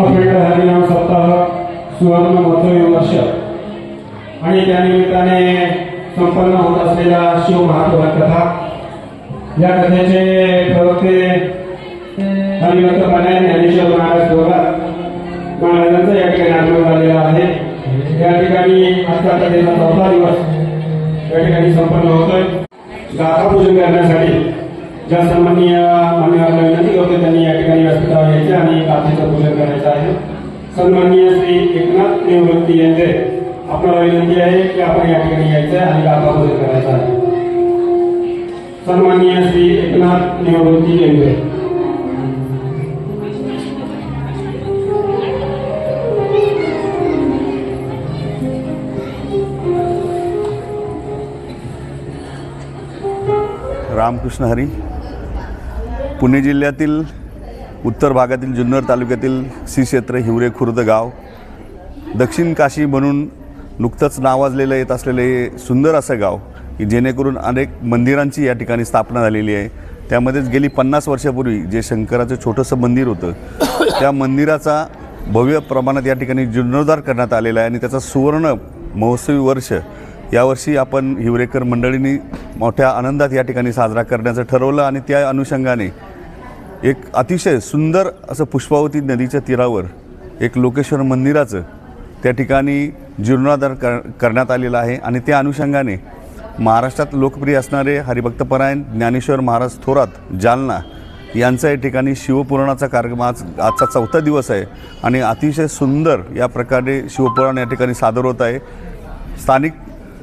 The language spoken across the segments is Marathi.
आपल्याकडे हरिनाम सप्ताह सुवर्ण महोत्सवी वर्ष आणि त्यानिमित्ताने संपन्न होत असलेल्या शिव महात्मा कथा. या कथेचे प्रवक्ते हरिभक्त पाण्या ज्ञानेश्वर महाराज थोरात महाराजांचा या ठिकाणी आगमन झालेला आहे. या ठिकाणी आजचा कथेचा चौथा दिवस या ठिकाणी संपन्न होतोय. गाथा पूजन करण्यासाठी ज्या सन्माननीय मान्यवरांना विनंती करतो त्यांनी या ठिकाणी व्यासपीठावर यायचे आणि गाथेचं पूजन करायचं आहे. सन्माननीय श्री एकनाथ निवृत्ती यांचे आपल्याला विनंती आहे की आपण या ठिकाणी यायचं आहे आणि गाथा पूजन करायचा आहे. सन्माननीय श्री एकनाथ निवृत्ती केंद्र. रामकृष्ण हरी पुणे जिल्ह्यातील उत्तर भागातील जुन्नर तालुक्यातील श्री क्षेत्र हिवरे खुर्द गाव दक्षिण काशी म्हणून नुकतंच नावाजलेलं येत असलेलं हे सुंदर असं गाव की जेणेकरून अनेक मंदिरांची या ठिकाणी स्थापना झालेली आहे. त्यामध्येच गेली पन्नास वर्षापूर्वी जे शंकराचं छोटंसं मंदिर होतं त्या मंदिराचा भव्य प्रमाणात या ठिकाणी जीर्णोद्धार करण्यात आलेला आहे आणि त्याचा सुवर्ण महोत्सवी वर्ष यावर्षी आपण हिवरेकर मंडळींनी मोठ्या आनंदात या ठिकाणी साजरा करण्याचं ठरवलं आणि त्या अनुषंगाने एक अतिशय सुंदर असं पुष्पावती नदीच्या तीरावर एक लोकेश्वर मंदिराचं त्या ठिकाणी जीर्णोद्धार कर करण्यात आलेला आहे आणि त्या अनुषंगाने महाराष्ट्रात लोकप्रिय असणारे हरिभक्तपरायण ज्ञानेश्वर महाराज थोरात जालना यांचा या ठिकाणी शिवपुराणाचा कार्यक्रम आज आजचा चौथा दिवस आहे आणि अतिशय सुंदर या प्रकारे शिवपुराण या ठिकाणी सादर होत आहे. स्थानिक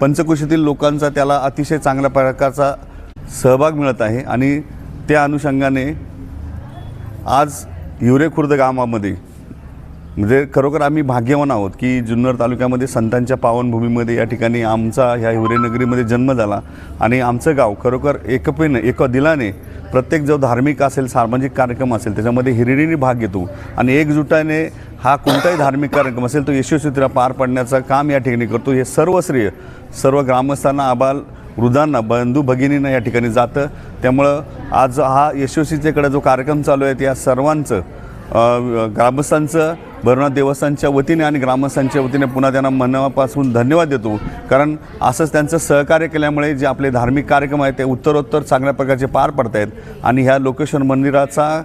पंचकोशीतील लोकांचा त्याला अतिशय चांगल्या प्रकारचा सहभाग मिळत आहे आणि त्या अनुषंगाने आज हिवरे खुर्द गावामध्ये म्हणजे खरोखर आम्ही भाग्यवान आहोत की जुन्नर तालुक्यामध्ये संतांच्या पावनभूमीमध्ये या ठिकाणी आमचा ह्या हिवरेनगरीमध्ये जन्म झाला. आणि आमचं गाव खरोखर एकपेनं एक दिलाने प्रत्येक जो धार्मिक असेल सामाजिक कार्यक्रम असेल त्याच्यामध्ये हिरिरीने भाग घेतो. आणि एकजुटाने हा कोणताही धार्मिक कार्यक्रम असेल तो यशस्वीरित्या पार पाडण्याचं काम या ठिकाणी करतो. हे सर्व श्रेय सर्व ग्रामस्थांना आबाल वृद्धांना बंधू भगिनींना या ठिकाणी जातं. त्यामुळं आज हा यशस्वीतेकडे जो कार्यक्रम चालू आहे त्या सर्वांचं ग्रामस्थांचं भरवनाथ देवस्थानच्या वतीने आणि ग्रामस्थांच्या वतीने पुन्हा त्यांना मनापासून धन्यवाद देतो. कारण असंच त्यांचं सहकार्य केल्यामुळे जे आपले धार्मिक कार्यक्रम आहेत ते उत्तरोत्तर चांगल्या प्रकारचे पार पडत आहेत आणि ह्या लोकेश्वर मंदिराचा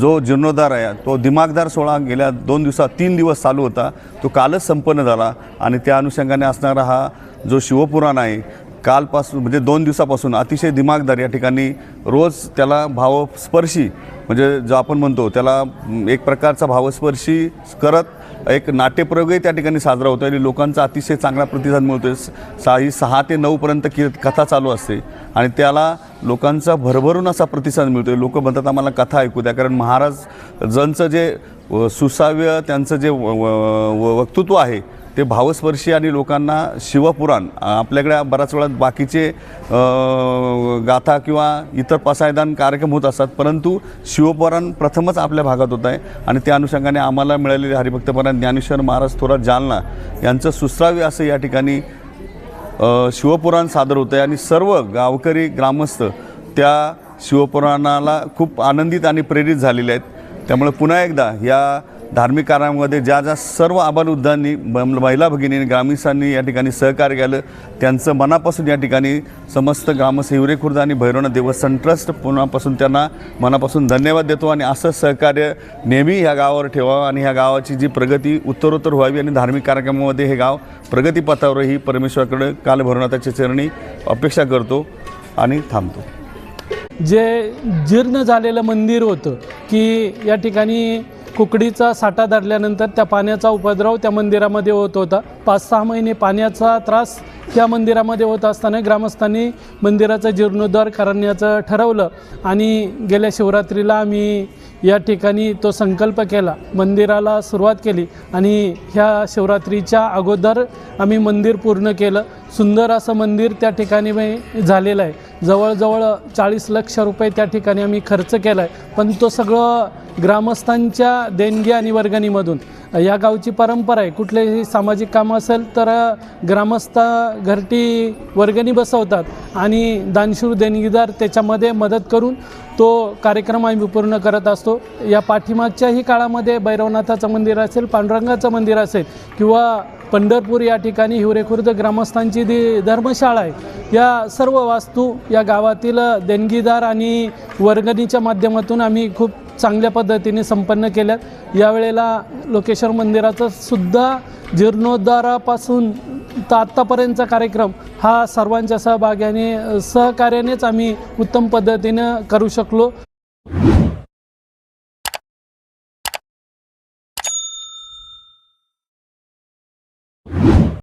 जो जीर्णोद्धार आहे तो दिमागदार सोहळा गेल्या दोन दिवसात तीन दिवस चालू होता. तो कालच संपन्न झाला. आणि त्या अनुषंगाने असणारा हा जो शिवपुराण आहे कालपासून म्हणजे दोन दिवसापासून अतिशय दिमागदार या ठिकाणी रोज त्याला भावस्पर्शी म्हणजे जो आपण म्हणतो त्याला एक प्रकारचा भावस्पर्शी करत एक नाट्यप्रयोगही त्या ठिकाणी साजरा होतो आणि लोकांचा अतिशय चांगला प्रतिसाद मिळतो सा ही सहा ते नऊपर्यंत की कथा चालू असते आणि त्याला लोकांचा भरभरून असा प्रतिसाद मिळतो लोक म्हणतात आम्हाला कथा ऐकू द्या. कारण महाराज जनचं जे सुसाव्य त्यांचं जे व- व- वक्तृत्व आहे ते भावस्पर्शी आणि लोकांना शिवपुराण आपल्याकडे बऱ्याच वेळा बाकीचे गाथा किंवा इतर पसायदान कार्यक्रम होत असतात परंतु शिवपुराण प्रथमच आपल्या भागात होत आहे आणि त्या अनुषंगाने आम्हाला मिळालेले हरिभक्तपरायण ज्ञानेश्वर महाराज थोरात जालना यांचं सुश्राव्य असं या ठिकाणी शिवपुराण सादर होतं आहे. आणि सर्व गावकरी ग्रामस्थ त्या शिवपुराणाला खूप आनंदित आणि प्रेरित झालेले आहेत. त्यामुळे पुन्हा एकदा या धार्मिक कार्यामध्ये ज्या ज्या सर्व आबालवृद्धांनी महिला भगिनी ग्रामस्थांनी या ठिकाणी सहकार्य केलं त्यांचं मनापासून या ठिकाणी समस्त ग्रामस्थ हिवरेखुर्द आणि भैरवनाथ देवस्थान ट्रस्ट पुन्हापासून त्यांना मनापासून धन्यवाद देतो आणि असं सहकार्य नेहमी ह्या गावावर ठेवावं आणि ह्या गावाची जी प्रगती उत्तरोत्तर व्हावी आणि धार्मिक कार्यक्रमामध्ये हे गाव प्रगतीपथावर ही परमेश्वराकडे काल भैरवनाथाच्या चरणी अपेक्षा करतो आणि थांबतो. जे जीर्ण झालेलं मंदिर होतं की या ठिकाणी कुकडीचा साठा धरल्यानंतर त्या पाण्याचा उपद्रव त्या मंदिरामध्ये होत होता. पाच सहा महिने पाण्याचा त्रास त्या मंदिरामध्ये होत असताना ग्रामस्थांनी मंदिराचा जीर्णोद्धार करण्याचं ठरवलं आणि गेल्या शिवरात्रीला आम्ही या ठिकाणी तो संकल्प केला मंदिराला सुरुवात केली आणि ह्या शिवरात्रीच्या अगोदर आम्ही मंदिर पूर्ण केलं. सुंदर असं मंदिर त्या ठिकाणी मी झालेलं आहे. जवळजवळ चाळीस लक्ष रुपये त्या ठिकाणी आम्ही खर्च केला आहे पण तो सगळं ग्रामस्थांच्या देणगी आणि वर्गणीमधून. या गावची परंपरा आहे. कुठलेही सामाजिक काम असेल तर ग्रामस्थ घरटी वर्गणी बसवतात आणि दानशूर देणगीदार त्याच्यामध्ये मदत करून तो कार्यक्रम आम्ही पूर्ण करत असतो. या पाठीमागच्याही काळामध्ये भैरवनाथाचं मंदिर असेल पांडुरंगाचं मंदिर असेल किंवा पंढरपूर या ठिकाणी हिवरेखुर्द ग्रामस्थांची जी धर्मशाळा आहे या सर्व वास्तू या गावातील देणगीदार आणि वर्गणीच्या माध्यमातून आम्ही खूप चांगल्या पद्धतीने संपन्न केल्यात. यावेळेला लोकेश्वर मंदिराचं सुद्धा जीर्णोद्धारापासून तर आत्तापर्यंतचा कार्यक्रम हा सर्वांच्या सहभाग्याने सहकार्यानेच आम्ही उत्तम पद्धतीनं करू शकलो.